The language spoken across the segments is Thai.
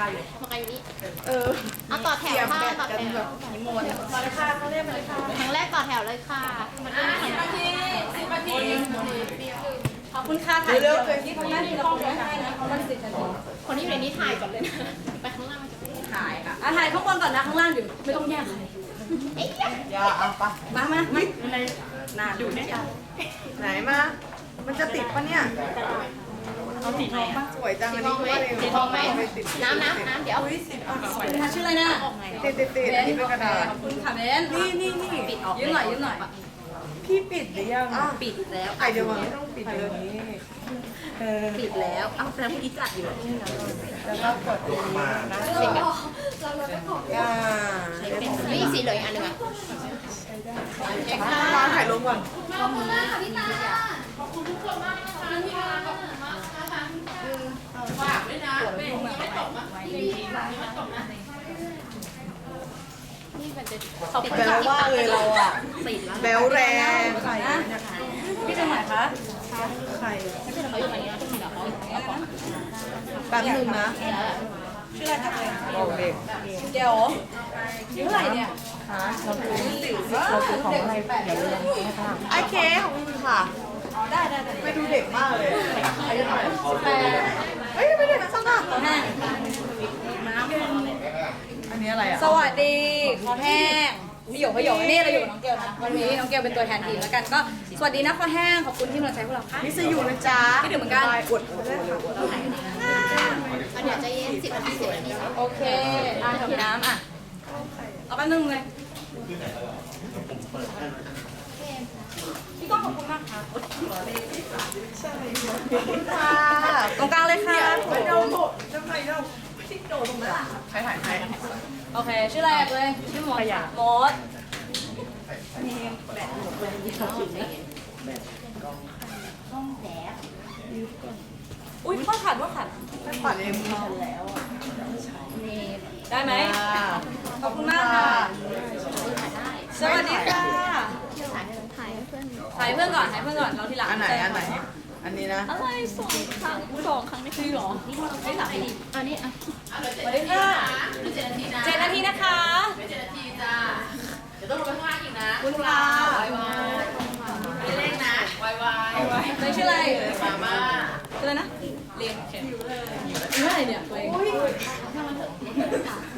กาอยู่ปากกาอยู่นี่ เออเอาต่อแถวเตรียมค่ะแบตต่อกันแถแบวบนิมนต์มาเลยค่ะเขาเรียกมาเลยค่ะครั้งแรกต่อแถวเลยค่ะมันก็มีนาทีสิบนาทีขอบคุณค่ะถ่ายเร็วเลยที่เขาได้ที่เราได้ให้นะเขาได้สิบนาทีคนที่อยู่ในนี้ถ่ายก่อนเลยนะไปข้างล่างมันจะไม่ได้ถ่ายค่ะอะถ่ายข้างบนก่อนนะข้างล่างเดี๋ยวไม่ต้องแยกใครเอ๊ะอย่าเอาปะมามาไม่อะไรหนาดูเนี่ยไหนมา มันจะติดปะเนี่ย เขาติดไหมอะสวยจังสีอันทนี้องไหมว่าเลยสีทองไหมติดน้ำน้ำน้ำเดี๋ยวอุ้ยสิบอะสวยชื่ออะไรนะติดติดติดอันนี้เป็นกระดาษขอบคุณค่ะเบนนี่นี่นี่ปิดออกยืมหน่อยยืมหน่อยพี่ปิดหรือยังปิดแล้วไอเดี๋ยวมันไม่ต้องปิดเดี๋ยวนี้เออปิดแล้วอ้าวแสดงเมื่อกี้จัดอยู่แล้วก็กดตรงนี้นะเสร็จแบบอ่านี่สีเหลืองอีกอันหนึ่งอะมาถ่ายลงก่อนนี่มันจะขอบคุณ ฝากด้วยนเบรกยังไม่ตกนงนี่จะติดแบลว่าเลยเราอะติดแล้วแรงพี่จะไหนคะใคราอยู่ไหนนี่ยแป๊บนึ่งนะชื่ออะไรคะโอเด็กเดี๋ยวเท่าไหร่เนี่ยเราซื้อเราซื้อของอะไรเดี๋ยวไอเคของคุณค่ะ ได้ได้ได้ไม่ดูเด็กมากเลยอายุเท่าไหร่สิบแปดเฮ้ยไม่เด็กนะสักหน่อยขอแห้งอันนี้อะไรอะสวัสดีขอแห้งพี่หยกพี่หยกนี่เราอยู่กับน้องเกลนะวันนี้น้องเกลเป็นตัวแทนทีมแล้วกันก็สวัสดีนะขอแห้งขอบคุณที่มาใช้พวกเราค่ะมิสยูนะจ๊ะคิดถึงเหมือนกันอวดอวดด้วยค่ะเอาเดี๋ยวจะเย็นสิบนาทีสิบนาทีโอเคอะกับน้ำอะเอาแป๊บนึงเลย พี่ก้องขอบคุณมากค่ะค่ะตรงกลางเลยค่ะไม่โดนทำไมเราไม่โดนตรงนั้นใครถ่ายใครโอเค ชื่ออะไรเลย ชื่อหมดหมดอุ้ยข้อขัดว่าขัดไม่ปัดเองได้ไหมค่ะขอบคุณมากค่ะ สวัสดีค่ะถ่ายให้ เพื่อนถ่ายเพื่อนก่อนถ่ายเพื่อนก่อนเราทีหลังอันไหนอันไหน อันนี้นะ อะไรสองครั้งสองครั้งนี่คือหรอไม่ถ่ายให้ดีอันนี้อะสวัสดีค่ะเจ็ดนาทีนะคะเดี๋ยวต้องลงไปข้างล่างอีกนะคุณค่ะไม่เล่นนะวายวายเธอชื่ออะไรมาม่าชื่ออะไรนะเรียนเขียนอยู่เมื่อไหร่เนี่ยตัวเอง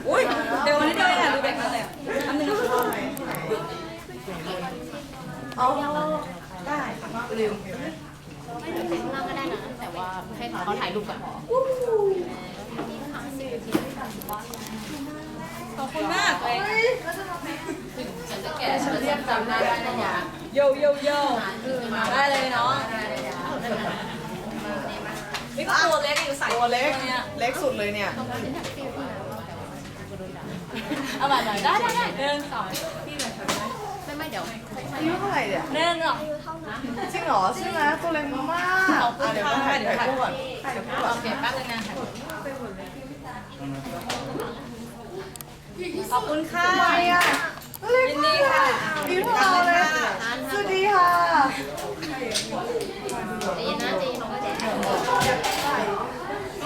อุ้ยเดี๋ยววันนี้เดี๋ยวเนี่ยดูเด็กมาแต่ทำหนึ่งนะคะ เอาได้ลืมข้างล่างก็ได้นะ แต่ว่าให้เขาถ่ายรูปก่อนขอบคุณมากเลยฉันจะแก่ฉันจะจำหน้าได้นะยะโยโยโยมาได้เลยเนาะนี่ก็ตัวเล็กอยู่ใส่ตัวเล็กเนี่ยเล็กสุดเลยเนี่ยเอาแบบหน่อยได้ได้ได้หนึ่งสอง ไม่เดี๋ยวอายุเท่าไหร่เนี่ยเนื่องอะจริงเหรอใช่ไหมตัวเล็กมากอะเดี๋ยวไปถ่ายถ่ายคู่ก่อนถ่ายคู่ก่อนโอเคแป๊บนึงนะขอบคุณค่ะทำไมอะตัวเล็ค่ะดีทุกเราสวัสดีค่ะใจเย็นนะใจเย็นน้องก็จะ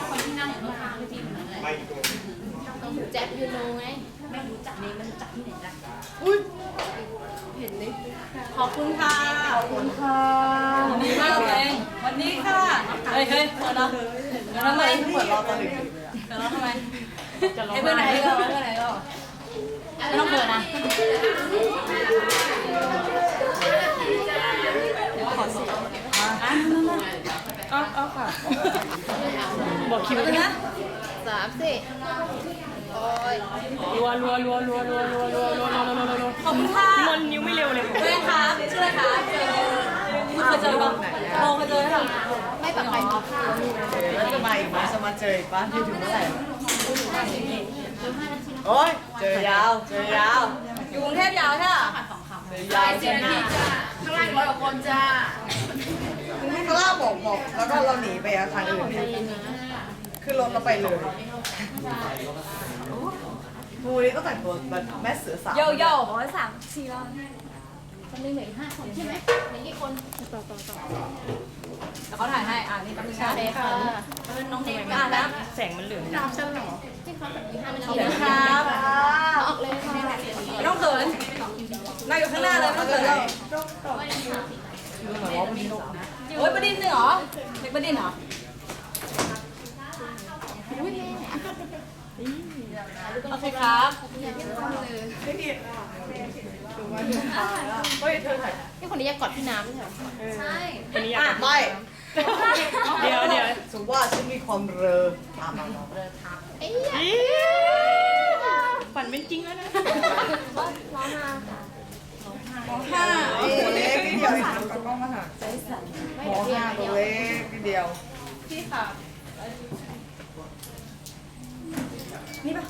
คนที่นั่งอยู่ข้างๆก็จีนเหมือนกันแหละแจ็คยูโนไงไม่รู้จักนี่มันจักที่ไหนจ้ะ ขอบคุณค่ะ ขอบคุณค่ะยินดีมากเลยวันนี้ค่ะ เฮ้ยเฮ้ยเปิดนะเดี๋ยวทำไมเหมือนเราตอนเด็กเดี๋ยวเราทำไมให้เพื่อนไหนก็ให้เพื่อนไหนก็ไม่ต้องเปิดนะเอาเอาค่ะ บอกคิวนะสามสี่ โอ้ยรัวรัวรัวรัวรัวรัวรัวรัวรัวรัวรัวรัวขอบคุณค่ะพี่มนต์นิ้วไม่เร็วเลยเพื่อนคะชื่ออะไรคะเคยเจอปะโมเคยเจอไหมคะไม่ปากไปแล้วจะมาอีกไหมจะมาเจออีกปะที่ถึงเมื่อไหร่โอ้ยเจอยาวเจอยาวอยู่กรุงเทพยาวใช่ไหมเจอยาวสิบนาทีจ้าข้างล่างร้อยกว่าคนจ้าข้างล่างบอกบอกแล้วก็เราหนีไปทางอื่นขึ้นรถเราไปเลย มูนี่ต้องแต่งตัวแบบแม่เสือสาวโยโย่ร้อยสามสี่ร้อยคนนึงเหลือห้าคนใช่ไหมเหลือกี่คนแล้วเขาถ่ายให้ อ่านี่แป๊บนึงนะโอเคค่ะน้องเนมอ่านนะแสงมันเหลืองน้ำฉันเหรอจริงขอบคุณครับออกเลยค่ะไม่ต้องเขินนั่งอยู่ข้างหน้าเลยไม่ต้องเขินเราโอ้ยประดินเหรอเด็กประดินเหรออุ้ยแม่ โอเคครับเฮ้ยเธอถ่ายนี่คนนี้อยากกอดพี่น้ำไม่ใช่เหรอใช่อันนี้อยากไม่เดี๋ยวเดี๋ยวสมมติว่าฉันมีความเรอตามมาเนาะเอ้ยอี๋ฝันเป็นจริงแล้วนะร้องมาห้าตัวเล็กนิดเดียวเองกับกล้องมาหาไม่มองเดี๋ยวห้าเดี๋ตัยววเล็กนิดเดียวพี่ค่ะ นี่ปะ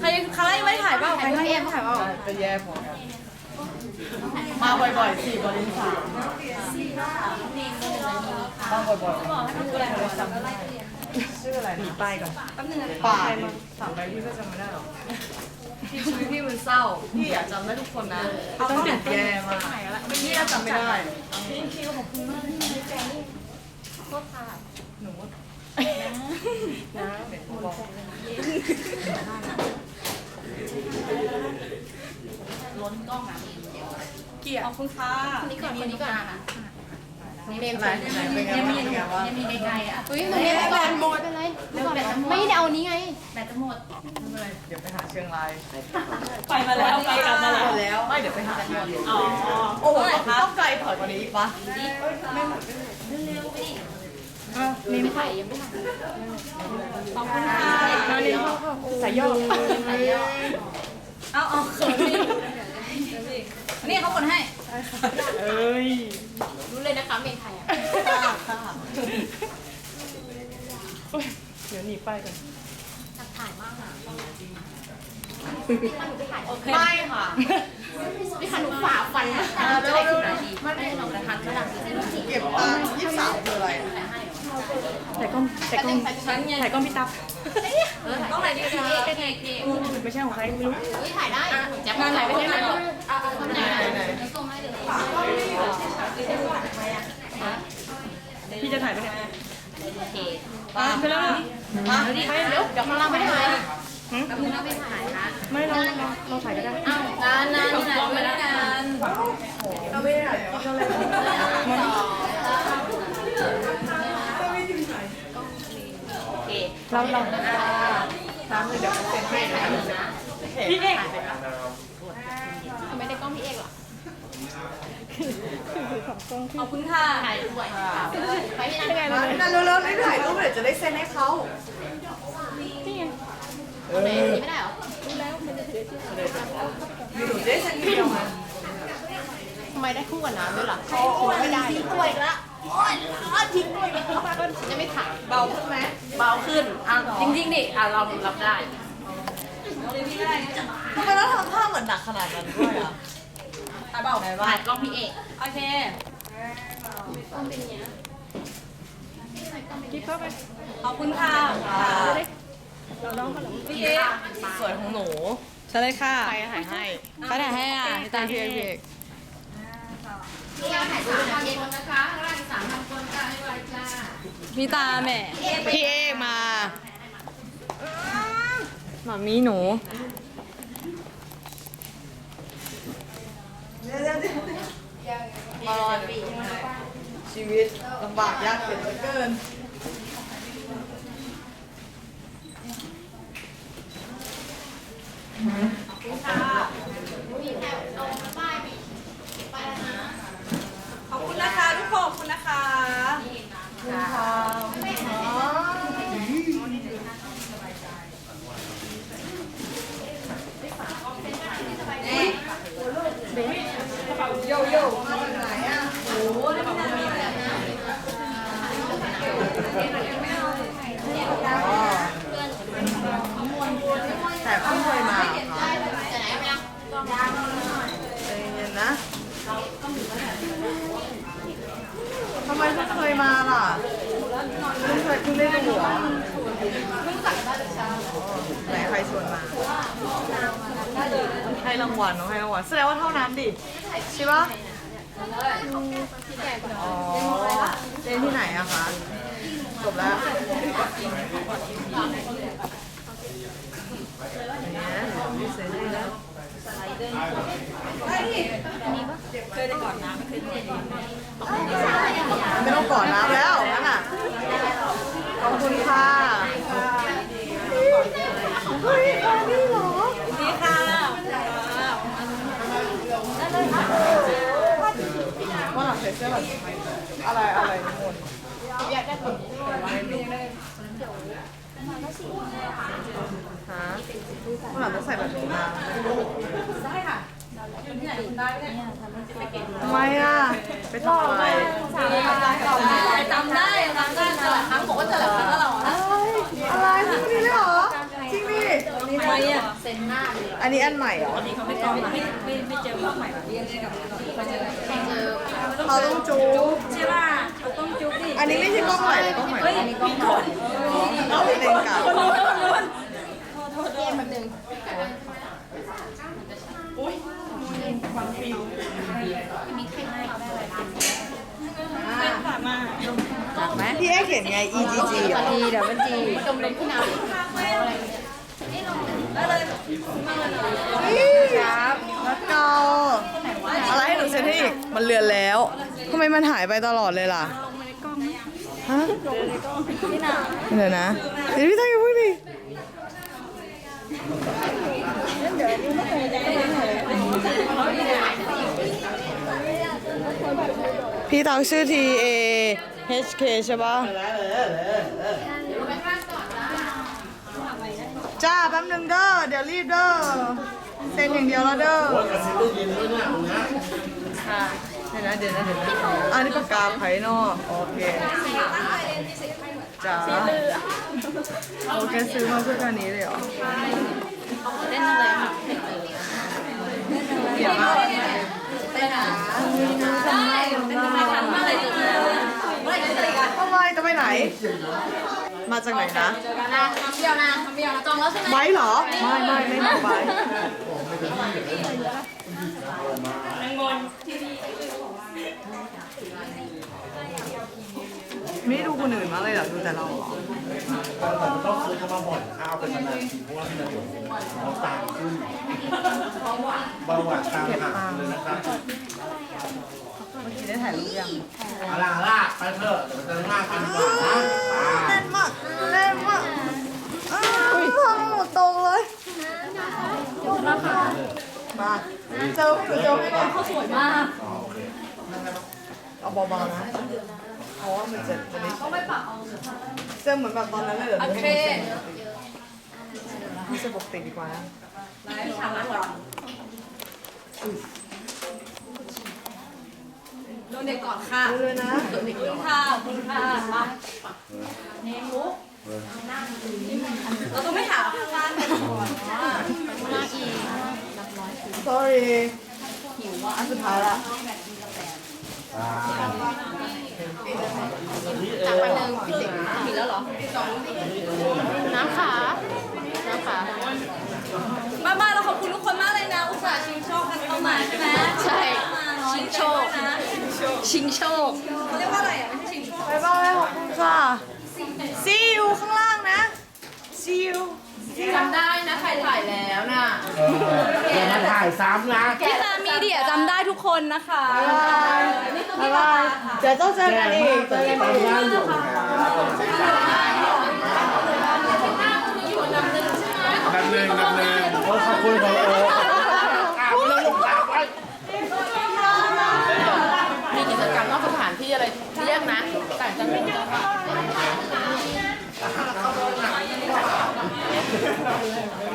ใครใครไม่ถ่ายเปล่าใครไม่ถ่ายเปล่าจะแย่พอกันมาบ่อยๆสี่บริษัทมาบ่อยๆชื่ออะไรนะไปก่อนแป๊บนึงนะป่าถามไปพี่ก็จำไม่ได้หรอกพี่ชีวิตพี่มันเศร้า พี่อยากจำได้ทุกคนนะเอาต้องติดแย่มากพี่จำไม่ได้โทษค่ะหนู นะเด็กบอกเกียร์ขอบคุณค่ะคนนี้ก่อนคนนี้ก่อนเมมอะไรไหนเป็นไงบ้างเป็นไงบ้างอุ้ยหนูเมมไปก่อนหมดไปเลยไม่ได้เอานี้ไงไม่เป็นไรเดี๋ยวไปหาเชียงราย ไปมาแล้วไปกลับมาแล้วแล้วไม่เดี๋ยวไปหาเชียงรายอ๋อ โอ้โหต้องไกลถอยกว่านี้อีกปะไม่ ถ่ายยังไม่ถ่ายขอบคุณค่ะมาเลยสายย่อเอาเอาเขินพี่นี่เขาคนให้ เอ้ย รู้เลยนะคะเมมไทยอะเดี๋ยวหนีไปก่อนอยากถ่ายมากอะถ้าหนูไปถ่ายโอเคไม่ค่ะพี่คันหนูฝ่าฟันนะจะได้สิบนาทีไม่ได้หรอกแต่ทันก็ดังเก็บตังค์ยี่สิบสามคืออะไร แต่กล้องแต่กล้องฉันไงถ่ายกล้องพี่ตั๊บต้องไหนดีคะไม่ใช่ของใครไม่รู้เฮ้ยถ่ายได้แจ๊บงานไหนถ่ายไม่ไม่ได้ได้ไหมไหนไหนไหนพี่จะถ่ายไปไหนโอเคไปแล้วนะมาไปเร็วเดี๋ยวข้างล่างไม่ได้ถ่ายหืมแป๊บนึงนะไม่ถ่ายนะไม่เราเราเราถ่ายก็ได้อ้าวนานนานที่ไหนไม่ได้นานเอาไม่ได้ก็อะไรโอ เคเราเราน้ำเลยเดี๋ยวเซ็นให้นะพี่เอกทำไมได้กล้องพี่เอกล่ะขอบคุณค่ะถ่ายด้วยไปพี่นันมาพี่นันเร็วๆได้ถ่ายรูปเดี๋ยวจะได้เซ็นให้เขาเอาไหนนี่ไม่ได้เหรอมีหนูได้เซ็นเดียวไงทำไมได้คู่กับน้ำด้วยล่ะไม่ได้ทิ้งถ้วยละ โอ๊ยทิ้งถ้วยจะไม่ถายเบาขึ้นไหมเบาขึ้นอะจริงๆดิอะเรารับได้ทำไมต้องทำท่าเหมือนหนักขนาดนั้นด้วยอะถ่ายเปล่าไหนบ้าถ่ากล้องพี่เอกโอเคกิ๊บเข้าไปขอบคุณค่ะเราน้องขาหรอพี่เอ๊ะสวยของหนูใช่เลยค่ะใครถ่ายให้เขาถ่ายให้อะตาพี่เอก พี่เอาถ่ายสามคนเองนะคะข้างล่างสามพันคนจ้าไม่ไหวจ้าพี่ตาแม่พี่เอกมาหมามีหนูมารอชีวิตลำบากยากเข็นเหลือเกินเอา อ่แสดงว่าเท่านั้นดิใช่ปะอ๋อเรียนที่ไหนอะคะจบแล้วไม่ต้องก่อนน้ำแล้วนั่นอะขอบคุณค่ะ ว่าหลังใส่เสื้อแบบอะไรอะไรนิมนต์ฮะว่าหลังต้องใส่แบบนี้มาได้ค่ะอยู่ที่ไหนคุณได้ไหมเนี่ยทำไมอะ ไปทำอะไรจำได้จำได้เจอหลายครั้งบอกว่าเจอหลายครั้งแล้วเราอะ อะไรพวกนี้เลยเหรอ จริงดิ ทำไมอะอันนี้อันใหม่เหรอไม่ต้องไม่ไม่ไม่เจอภาพใหม่แบบนี้เลยกับเคยเจอเขาต้องจูบใช่ป่ะเขาต้องจุ๊บดิอันนี้ไม่ใช่กล้องใหม่หรือกล้องใหม่เฮ้ยมีกล้องก่อนเอาไปเล่นกันคนนู้นคนนู้นพี่เอ๊เขียนไง EGG เหรอเดี๋ยวมันจีดมลมที่น้ำ ครับแล้วเกาอะไรให้หนูเซ็นให้อีก มันเลือนแล้วทำไมมันหายไปตลอดเลยล่ะฮะเดี๋ยวนะเดี๋ยวพี่ตั้งอย่าพูดดิพี่ตังชื่อ T A H K ใช่ปะ จ้าแป๊บนึงเด้อเดี๋ยวรีบเด้อเซ็นอย่างเดียวแล้วเด้อค่ะเดี๋ยวนะเดี๋ยวนะเดี๋ยวนะอันนี้ปากกาไผ่นอกโอเคจ้าโอเคซื้อมาเพื่อการนี้เลยเหรอเล่นอะไรค่ะเดี๋ยวมาเต้นอ่ได้เป็นทำไมทันมากเลยจุดเลยเมื่อไรจะเจอกันทำไมจะไปไหน มาจากไหนนะนะทำเดียวนะทำเดียวนะจองแล้วใช่ไหมไบร์ทเหรอ ไม่ไม่ไม่มาไบร์ทไม่ได้ดูคนอื่นมางเลยเหรอดูแต่เราเหรอต้องซื้อเข้ามาบ่อยถ้าเอาไปนานๆทีเพราะว่าเงินเราตามขึ้นเบาหวานตามหาเลยนะครับเมื่อกี้ได้ถ่ายรูปยังเอาล่ะล่ะไปเถอะเดี๋ยวจะมากกันดีกว่านะ มาเจอให้หนูเจอให้หน่อยเขาสวยมากเอาเบาๆนะเพราะว่ามันจะจะไม่เจอเหมือนแบบตอนนั้นเลยเหรอโอเคนี่จะปกติดีกว่านะฉากนั้นเหรอโดนเด็กก่อนค่ะเลยนะขอบคุณค่ะขอบคุณค่ะมาเนมุก เราต้องไม่หาข้างล่างกันก่อนว่า sorry หิวอะอันสุดท้ายละจากวันหนึ่งพี่เด็กผิดแล้วเหรอน้ำขาน้ำขาบ้าบ้าเราขอบคุณทุกคนมากเลยนะ อุตส่าห์ชิงโชคกันเข้ามาใช่ไหมใช่ ชิชิงงโชโชคคนะชิงโชคเขาเรียกว่าอะไรอะไม่ใช่ชิงโชคบายบายขอบคุณค่ะ see you ข้างล่างนะ see you จำได้นะใครถ่ายแล้วน่ะเออเดี๋ยวมาถ่ายซ้ำนะที่ตามีเดียจำได้ทุกคนนะคะบ๊ายบายนี่คือบ๊าพี่ยปาบายค่ะเดี๋ยวต้องเจอกันอีกเจอกันไปอีกบ้านอยู่ครับแบบหนึ่งแบบหนึ่งโอ้ขอบคุณของโอ้อะไม่ต้องลงตามไปมีกิจกรรมนอกสถานที่อะไรเรียกนะ ต่างจังหวัด